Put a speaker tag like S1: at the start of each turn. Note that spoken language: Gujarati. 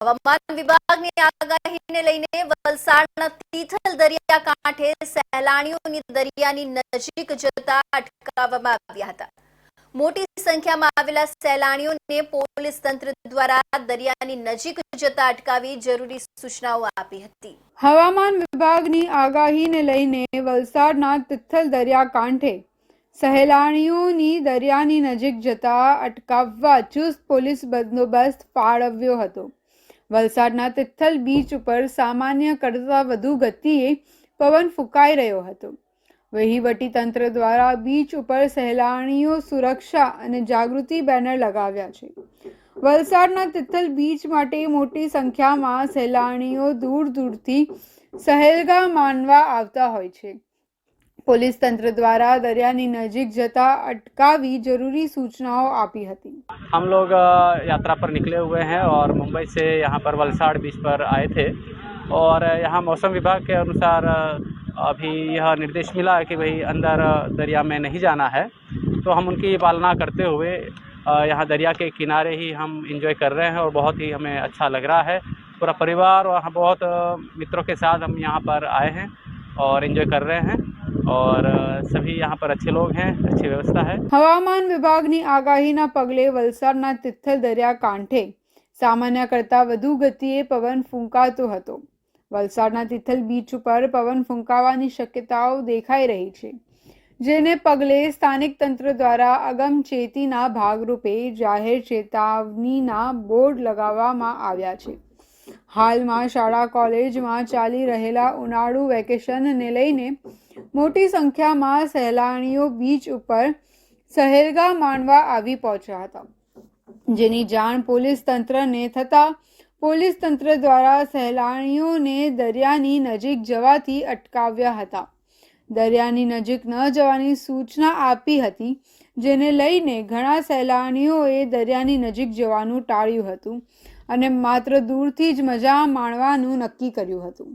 S1: હવામાન વિભાગની આગાહીને લઈને વલસાડના તિથલ દરિયા કાંઠે સહેલાણીઓની દરિયાની નજીક જતા અટકાવવામાં આવ્યા હતા. મોટી સંખ્યામાં આવેલા સહેલાણીઓને પોલીસ તંત્ર દ્વારા દરિયાની નજીક જતા અટકાવી જરૂરી સૂચનાઓ આપી હતી.
S2: હવામાન વિભાગની આગાહીને લઈને વલસાડના તિથલ દરિયા કાંઠે સહેલાણીઓની દરિયાની નજીક જતા અટકાવવા ચુસ્ત પોલીસ બંદોબસ્ત ફાળવ્યો હતો. વલસાડના તિથલ બીચ ઉપર સામાન્ય કરતાં વધુ ગતિએ પવન ફૂંકાઈ રહ્યો હતો. વહીવટી તંત્ર દ્વારા બીચ ઉપર સહેલાણીઓ સુરક્ષા અને જાગૃતિ બેનર લગાવ્યા છે. વલસાડના તિથલ બીચ માટે મોટી સંખ્યામાં સહેલાણીઓ દૂર દૂરથી સહેલગા માનવા આવતા હોય છે. પોલીસ તંત્ર દ્વારા દરિયાની નજીક જતા અટકાવી જરૂરી સૂચનાઓ આપી હતી
S3: हम लोग अ, यात्रा पर निकले हुए हैं और मुंबई से यहाँ पर वलसाड़ बीच पर आए थे और यहाँ मौसम विभाग के अनुसार अ, अभी यह निर्देश मिला है कि भाई अंदर अ, दरिया में नहीं जाना है तो हम उनकी पालना करते हुए अ, यहाँ दरिया के किनारे ही हम इंजॉय कर रहे हैं और बहुत ही हमें अच्छा लग रहा है पूरा परिवार और हम बहुत अ, मित्रों के साथ हम यहाँ पर आए हैं और इंजॉय कर रहे हैं और अ, सभी यहाँ पर अच्छे लोग हैं अच्छी व्यवस्था है
S2: હવામાન વિભાગની આગાહીના પગલે વલસાડના તિથલ દરિયા કાંઠે સામાન્ય કરતાં વધુ ગતિએ પવન ફૂંકાતો હતો વલસાડના તિથલ બીચ ઉપર પવન ફૂંકાવાની શક્યતાઓ દેખાઈ રહી છે જેને પગલે સ્થાનિક તંત્ર દ્વારા અગમચેતીના ભાગરૂપે જાહેર ચેતવણીના બોર્ડ લગાવવામાં આવ્યા છે હાલમાં શાળા કોલેજમાં ચાલી રહેલા ઉનાળુ વેકેશનને લઈને મોટી સંખ્યામાં સહેલાણીઓ બીચ ઉપર સહેલગા માણવા આવી પહોંચ્યા હતા. જેની જાણ પોલીસ તંત્રને થતાં પોલીસ તંત્ર દ્વારા સહેલાણીઓને દરિયાની નજીક જવાથી અટકાવ્યા હતા. દરિયાની નજીક ન જવાની સૂચના આપી હતી, જેને લઈને ઘણા સહેલાણીઓએ દરિયાની નજીક જવાનું ટાળ્યું હતું અને માત્ર દૂરથી જ મજા માણવાનું નક્કી કર્યું હતું.